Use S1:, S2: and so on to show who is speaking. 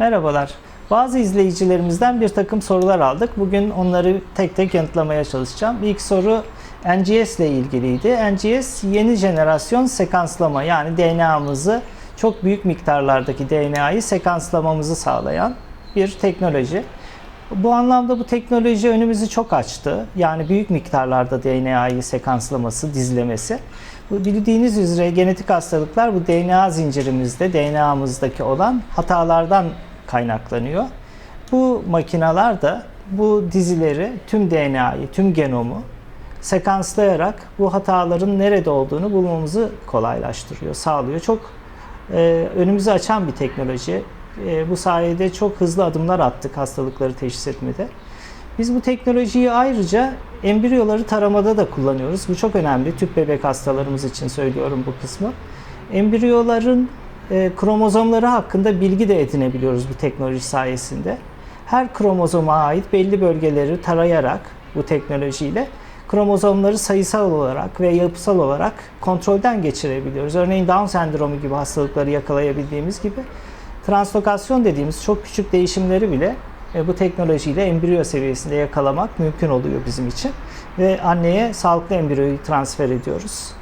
S1: Merhabalar. Bazı izleyicilerimizden bir takım sorular aldık. Bugün onları tek tek yanıtlamaya çalışacağım. İlk soru NGS ile ilgiliydi. NGS yeni jenerasyon sekanslama yani DNA'mızı çok büyük miktarlardaki DNA'yı sekanslamamızı sağlayan bir teknoloji. Bu anlamda bu teknoloji önümüzü çok açtı. Yani büyük miktarlarda DNA'yı sekanslaması, dizlemesi. Bu bildiğiniz üzere genetik hastalıklar bu DNA zincirimizde, DNA'mızdaki olan hatalardan kaynaklanıyor. Bu makineler de bu dizileri, tüm DNA'yı, tüm genomu sekanslayarak bu hataların nerede olduğunu bulmamızı kolaylaştırıyor, sağlıyor. Çok e, önümüzü açan bir teknoloji. E, bu sayede çok hızlı adımlar attık hastalıkları teşhis etmede. Biz bu teknolojiyi ayrıca embriyoları taramada da kullanıyoruz. Bu çok önemli. Tüp bebek hastalarımız için söylüyorum bu kısmı. Embriyoların e, kromozomları hakkında bilgi de edinebiliyoruz bu teknoloji sayesinde. Her kromozoma ait belli bölgeleri tarayarak bu teknolojiyle kromozomları sayısal olarak ve yapısal olarak kontrolden geçirebiliyoruz. Örneğin Down sendromu gibi hastalıkları yakalayabildiğimiz gibi translokasyon dediğimiz çok küçük değişimleri bile e, bu teknolojiyle embriyo seviyesinde yakalamak mümkün oluyor bizim için ve anneye sağlıklı embriyoyu transfer ediyoruz.